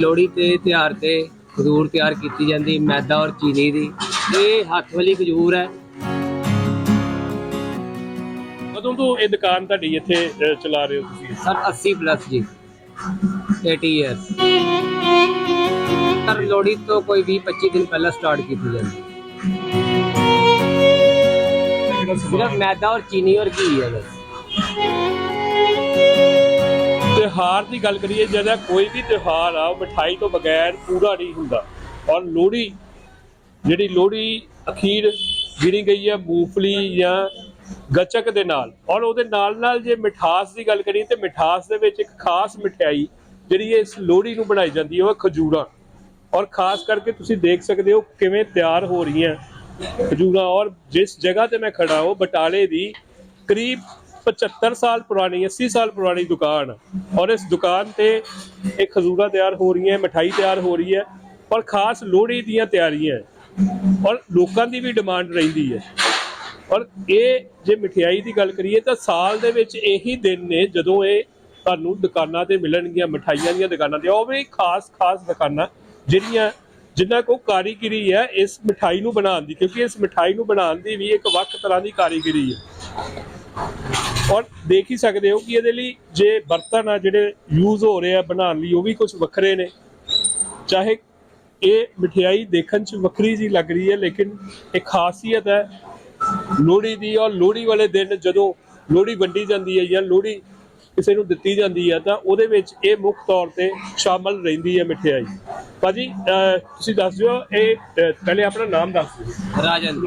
ਲੋਹੜੀ ਤੇ ਤਿਉਹਾਰ ਤੇ ਖਜੂਰ ਤਿਆਰ ਕੀਤੀ ਜਾਂਦੀ ਮੈਦਾ ਔਰ ਚੀਨੀ ਦੀ ਇਹ ਹੱਥ ਵਾਲੀ ਖਜੂਰ ਹੈ। ਕਦੋਂ ਤੋਂ ਇਹ ਦੁਕਾਨ ਤੁਹਾਡੀ ਇੱਥੇ ਚਲਾ ਰਹੇ ਹੋ ਤੁਸੀਂ? ਸਰ 80 ਪਲੱਸ ਜੀ। 80 ਇਅਰਸ ਸਰ ਲੋਹੜੀ ਤੋਂ ਕੋਈ 20 25 ਦਿਨ ਪਹਿਲਾਂ ਸਟਾਰਟ ਕੀਤੀ ਜਾਂਦੀ। ਸਿਰਫ ਮੈਦਾ ਔਰ ਚੀਨੀ ਔਰ ਘੀ ਹੈ ਬਸ। ਤਿਉਹਾਰ ਦੀ ਗੱਲ ਕਰੀਏ ਜਦੋਂ ਕੋਈ ਵੀ ਤਿਉਹਾਰ ਆ, ਉਹ ਮਠਾਈ ਤੋਂ ਬਗੈਰ ਪੂਰਾ ਨਹੀਂ ਹੁੰਦਾ। ਔਰ ਲੋਹੜੀ, ਜਿਹੜੀ ਲੋਹੜੀ ਅਖੀਰ ਗਿਣੀ ਗਈ ਹੈ ਮੂੰਗਫਲੀ ਜਾਂ ਗਚਕ ਦੇ ਨਾਲ। ਔਰ ਉਹਦੇ ਨਾਲ ਨਾਲ ਜੇ ਮਿਠਾਸ ਦੀ ਗੱਲ ਕਰੀਏ, ਤੇ ਮਿਠਾਸ ਦੇ ਵਿੱਚ ਇੱਕ ਖਾਸ ਮਠਿਆਈ ਜਿਹੜੀ ਇਸ ਲੋਹੜੀ ਨੂੰ ਬਣਾਈ ਜਾਂਦੀ ਹੈ, ਉਹ ਖਜੂਰਾਂ। ਔਰ ਖਾਸ ਕਰਕੇ ਤੁਸੀਂ ਦੇਖ ਸਕਦੇ ਹੋ ਕਿਵੇਂ ਤਿਆਰ ਹੋ ਰਹੀਆਂ ਖਜੂਰਾਂ। ਔਰ ਜਿਸ ਜਗ੍ਹਾ ਤੇ ਮੈਂ ਖੜਾ ਹਾਂ, ਉਹ ਬਟਾਲੇ ਦੀ ਕਰੀਬ 75 ਸਾਲ ਪੁਰਾਣੀ 80 ਸਾਲ ਪੁਰਾਣੀ ਦੁਕਾਨ। ਔਰ ਇਸ ਦੁਕਾਨ ਤੇ ਇਹ ਖਜੂਰਾਂ ਤਿਆਰ ਹੋ ਰਹੀਆਂ, ਮਠਾਈ ਤਿਆਰ ਹੋ ਰਹੀ ਹੈ, ਔਰ ਖਾਸ ਲੋਹੜੀ ਦੀਆਂ ਤਿਆਰੀਆਂ ਹੈ। ਔਰ ਲੋਕਾਂ ਦੀ ਵੀ ਡਿਮਾਂਡ ਰਹਿੰਦੀ ਹੈ। ਔਰ ਇਹ ਜੇ ਮਠਿਆਈ ਦੀ ਗੱਲ ਕਰੀਏ ਤਾਂ ਸਾਲ ਦੇ ਵਿੱਚ ਇਹੀ ਦਿਨ ਨੇ ਜਦੋਂ ਇਹ ਤੁਹਾਨੂੰ ਦੁਕਾਨਾਂ ਤੇ ਮਿਲਣਗੀਆਂ, ਮਠਾਈਆਂ ਦੀਆਂ ਦੁਕਾਨਾਂ ਤੇ। ਉਹ ਵੀ ਖਾਸ ਖਾਸ ਦੁਕਾਨਾਂ ਜਿਹੜੀਆਂ, ਜਿਨ੍ਹਾਂ ਕੋ ਕਾਰੀਗਰੀ ਹੈ, ਇਸ ਮਠਾਈ ਨੂੰ ਬਣਾਉਣ ਦੀ। ਕਿਉਂਕਿ ਇਸ ਮਠਾਈ ਨੂੰ ਬਣਾਉਣ ਦੀ ਵੀ ਇੱਕ ਵੱਖ ਤਰ੍ਹਾਂ ਦੀ ਕਾਰੀਗਰੀ ਹੈ। ਔਰ ਦੇਖ ਹੀ ਸਕਦੇ ਹੋ ਕਿ ਇਹਦੇ ਲਈ ਜੇ ਬਰਤਨ ਆ ਜਿਹੜੇ ਯੂਜ਼ ਹੋ ਰਹੇ ਆ ਬਣਾਉਣ ਲਈ, ਉਹ ਵੀ ਕੁਝ ਵੱਖਰੇ ਨੇ। ਚਾਹੇ ਇਹ ਮਠਿਆਈ ਦੇਖਣ 'ਚ ਵੱਖਰੀ ਜੀ ਲੱਗ ਰਹੀ ਹੈ, ਲੇਕਿਨ ਇਹ ਖਾਸੀਅਤ ਹੈ। ਲੋਹੜੀ ਦੀ ਔਰ ਲੋਹੜੀ ਵਾਲੇ ਦਿਨ ਜਦੋਂ ਲੋਹੜੀ ਵੰਡੀ ਜਾਂਦੀ ਹੈ ਜਾਂ ਲੋਹੜੀ ਕਿਸੇ ਨੂੰ ਦਿੱਤੀ ਜਾਂਦੀ ਹੈ ਤਾਂ ਉਹਦੇ ਵਿੱਚ ਇਹ ਮੁੱਖ ਤੌਰ ਤੇ ਸ਼ਾਮਲ ਰਹਿੰਦੀ ਹੈ ਮਠਿਆਈ। ਭਾਜੀ ਤੁਸੀਂ ਦੱਸ ਦਿਓ ਇਹ ਪਹਿਲੇ ਆਪਣਾ ਨਾਮ ਦੱਸ ਦਿਓ। ਰਾਜਨ।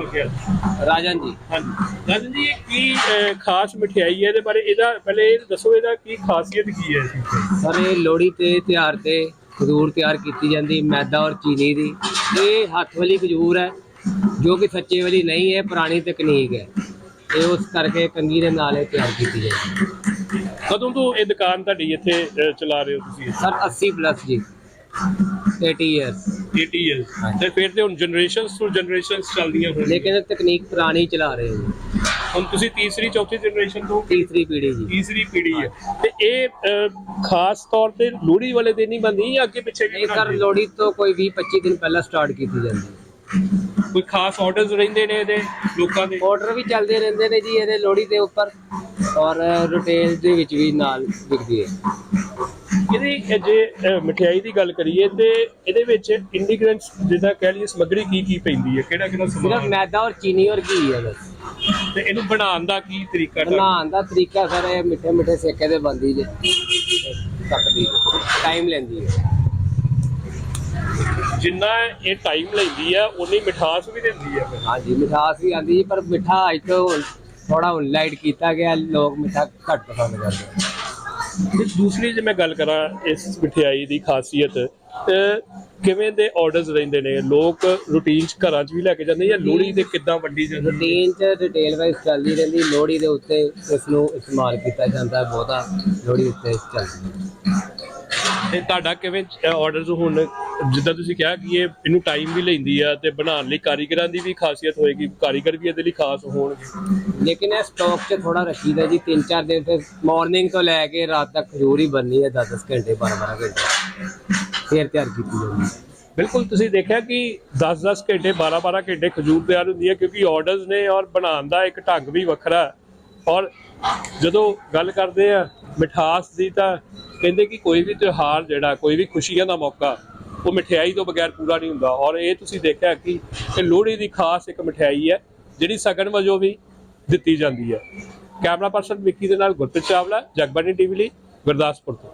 ਰਾਜਨ ਜੀ। ਹਾਂਜੀ। ਰਾਜਨ ਜੀ ਇਹ ਕੀ ਖਾਸ ਮਠਿਆਈ ਹੈ ਇਹਦੇ ਬਾਰੇ? ਇਹਦਾ ਪਹਿਲੇ ਇਹ ਦੱਸੋ ਇਹਦਾ ਕੀ ਖਾਸੀਅਤ ਕੀ ਹੈ? ਸਰ ਇਹ ਲੋਹੜੀ ਤੇ ਤਿਉਹਾਰ ਤੇ ਖਜੂਰ ਤਿਆਰ ਕੀਤੀ ਜਾਂਦੀ ਮੈਦਾ ਔਰ ਚੀਨੀ ਦੀ। ਇਹ ਹੱਥ ਵਾਲੀ ਖਜੂਰ ਹੈ ਜੋ ਕਿ ਸੱਚੇ ਵਾਲੀ ਨਹੀਂ ਹੈ ਪੁਰਾਣੀ ਤਕਨੀਕ ਹੈ। ਇਹ ਉਸ ਕਰਕੇ ਕੰਗੀ ਦੇ ਨਾਲ ਇਹ ਤਿਆਰ ਕੀਤੀ ਜਾਂਦੀ ਹੈ। ਕਦੋਂ ਤੋਂ ਇਹ ਦੁਕਾਨ ਤੁਹਾਡੀ ਇੱਥੇ ਅਹ, ਚਲਾ ਰਹੇ ਹੋ ਤੁਸੀਂ? ਸਰ 80 ਪਲੱਸ ਜੀ। 80 ਇਅਰਸ 80 ਇਅਰਸ ਤੇ ਫਿਰ ਤੇ ਹੁਣ ਜਨਰੇਸ਼ਨਸ ਤੋਂ ਜਨਰੇਸ਼ਨਸ ਚੱਲਦੀਆਂ ਹੋਣਗੀਆਂ। ਲੇਕਿਨ ਇਹ ਤਕਨੀਕ ਪੁਰਾਣੀ ਚਲਾ ਰਹੇ ਹਾਂ ਹੁਣ ਤੁਸੀਂ ਤੀਸਰੀ ਚੌਥੀ ਜਨਰੇਸ਼ਨ ਤੋਂ? ਤੀਸਰੀ ਪੀੜ੍ਹੀ ਜੀ। ਤੀਸਰੀ ਪੀੜ੍ਹੀ ਹੈ। ਤੇ ਇਹ ਅਹ, ਖਾਸ ਤੌਰ ਤੇ ਲੋਹੜੀ ਵਾਲੇ ਦਿਨ ਹੀ ਬੰਦੀ ਜਾਂ ਅੱਗੇ ਪਿੱਛੇ ਵੀ ਇਹ ਸਰ ਬਣਾਉਂਦੇ? ਲੋਹੜੀ ਤੋਂ ਕੋਈ 20 25 ਦਿਨ ਪਹਿਲਾਂ ਸਟਾਰਟ ਕੀਤੀ ਜਾਂਦੀ ਹੈ। ਕੋਈ ਖਾਸ ਆਰਡਰਸ ਰਹਿੰਦੇ ਨੇ ਇਹਦੇ ਲੋਕਾਂ ਦੇ? ਆਰਡਰ ਵੀ ਚੱਲਦੇ ਰਹਿੰਦੇ ਨੇ ਜੀ ਇਹਦੇ ਲੋਹੜੀ ਦੇ ਉੱਪਰ। ਔਰ ਰਿਟੇਲ ਦੇ ਵਿੱਚ ਵੀ ਨਾਲ ਵਿਕਦੀ ਹੈ। ਇਹਦੀ ਇਹ ਜੇ ਅਹ, ਮਠਿਆਈ ਦੀ ਗੱਲ ਕਰੀਏ ਤੇ ਇਹਦੇ ਵਿੱਚ ਇੰਗਰੀਡੀਐਂਟਸ ਜਿੱਦਾਂ ਕਹਿ ਲਈਏ ਸਮੱਗਰੀ ਕੀ ਕੀ ਪੈਂਦੀ ਹੈ? ਕਿਹੜਾ ਕਿਹੜਾ ਸਿਰਫ ਸਮਾਨ? ਮੈਦਾ ਔਰ ਚੀਨੀ ਔਰ ਘੀ ਹੈ ਬਸ। ਤੇ ਇਹਨੂੰ ਬਣਾਉਣ ਦਾ ਕੀ ਤਰੀਕਾ ਹੈ ਬਣਾਉਣ ਦਾ ਤਰੀਕਾ ਸਰ ਇਹ ਮਿੱਠੇ ਮਿੱਠੇ ਸੇਕੇ ਦੇ ਬੰਦੀ ਜੇ। ਤੱਕਦੀ ਟਾਈਮ ਲੈਂਦੀ ਹੈ। ਜਿੰਨਾ ਇਹ ਟਾਈਮ ਲੈਂਦੀ ਆ ਉਨੀ ਮਿਠਾਸ ਵੀ ਦਿੰਦੀ ਆ ਫਿਰ। ਹਾਂਜੀ ਮਿਠਾਸ ਵੀ ਆਂਦੀ ਜੀ ਪਰ ਮਿੱਠਾ ਅੱਜ ਤੋਂ ਥੋੜਾ ਲਾਈਟ ਕੀਤਾ ਗਿਆ ਲੋਕ ਮਿੱਠਾ ਘੱਟ ਪਸੰਦ ਕਰਦੇ ਆ। ਤੇ ਦੂਸਰੀ ਜੇ ਮੈਂ ਗੱਲ ਕਰਾਂ ਇਸ ਮਠਿਆਈ ਦੀ ਖਾਸੀਅਤ ਤੇ ਕਿਵੇਂ ਦੇ ਆਰਡਰਸ ਰਹਿੰਦੇ ਨੇ ਲੋਕ ਰੂਟੀਨ ਚ ਘਰਾਂ ਚ ਵੀ ਲੈ ਕੇ ਜਾਂਦੇ ਜਾਂ ਲੋਹੜੀ ਦੇ ਕਿੱਦਾਂ ਵੰਡੀ ਜਾਂਦੀ? ਰੂਟੀਨ ਚ ਰਿਟੇਲ ਵਾਈਜ਼ ਚੱਲਦੀ ਰਹਿੰਦੀ ਲੋਹੜੀ ਦੇ ਉੱਤੇ ਇਸ ਨੂੰ ਇਸਤੇਮਾਲ ਕੀਤਾ ਜਾਂਦਾ ਬਹੁਤਾ ਲੋਹੜੀ ਉੱਤੇ ਚੱਲਦੀ ਹੈ ਤੇ ਤੁਹਾਡਾ ਕਿਵੇਂ ਆਰਡਰਸ ਹੁਣ ਜਿੱਦਾਂ ਤੁਸੀਂ ਕਿਹਾ ਕਿ ਇਹ ਇਹਨੂੰ ਟਾਈਮ ਵੀ ਲੈਂਦੀ ਆ ਤੇ ਬਣਾਉਣ ਲਈ ਕਾਰੀਗਰਾਂ ਦੀ ਵੀ ਖਾਸੀਅਤ ਹੋਏਗੀ ਕਾਰੀਗਰ ਵੀ ਇਹਦੇ ਲਈ ਖਾਸ ਹੋਣਗੇ। ਲੇਕਿਨ ਇਹ ਸਟਾਕ 'ਚ ਥੋੜਾ ਰੱਖੀਦਾ ਜੀ 3-4 ਦਿਨ ਤੇ ਮਾਰਨਿੰਗ ਤੋਂ ਲੈ ਕੇ ਰਾਤ ਤੱਕ ਖਜੂਰ ਹੀ ਬਣਨੀ ਹੈ 10-10 ਘੰਟੇ 12-12 ਘੰਟੇ। ਫੇਰ ਤਿਆਰ ਕੀਤੀ ਜਾਂਦੀ ਹੈ। ਬਿਲਕੁਲ ਤੁਸੀਂ ਦੇਖਿਆ ਕਿ 10-10 ਘੰਟੇ 12-12 ਘੰਟੇ ਖਜੂਰ ਤਿਆਰ ਹੁੰਦੀ ਹੈ ਕਿਉਂਕਿ ਆਰਡਰਸ ਨੇ ਔਰ ਬਣਾਉਣ ਦਾ ਇੱਕ ਢੰਗ ਵੀ ਵੱਖਰਾ ਔਰ ਜਦੋਂ ਗੱਲ ਕਰਦੇ ਆ ਮਿਠਾਸ ਦੀ ਤਾਂ ਕਹਿੰਦੇ ਕਿ ਕੋਈ ਵੀ ਤਿਉਹਾਰ ਜਿਹੜਾ ਕੋਈ ਵੀ ਖੁਸ਼ੀਆਂ ਦਾ ਮੌਕਾ ਉਹ ਮਠਿਆਈ ਤੋਂ ਬਗੈਰ ਪੂਰਾ ਨਹੀਂ ਹੁੰਦਾ। ਔਰ ਇਹ ਤੁਸੀਂ ਦੇਖਿਆ ਕਿ ਇਹ ਲੋਹੜੀ ਦੀ ਖਾਸ ਇੱਕ ਮਠਿਆਈ ਹੈ, ਜਿਹੜੀ ਸਗਨ ਵਜੋਂ ਵੀ ਦਿੱਤੀ ਜਾਂਦੀ ਹੈ। ਕੈਮਰਾ ਪਰਸਨ ਵਿੱਕੀ ਦੇ ਨਾਲ ਗੁਰਪ੍ਰੀਤ ਚਾਵਲਾ, ਜਗਬਾਣੀ ਟੀਵੀ ਲਈ ਗੁਰਦਾਸਪੁਰ ਤੋਂ।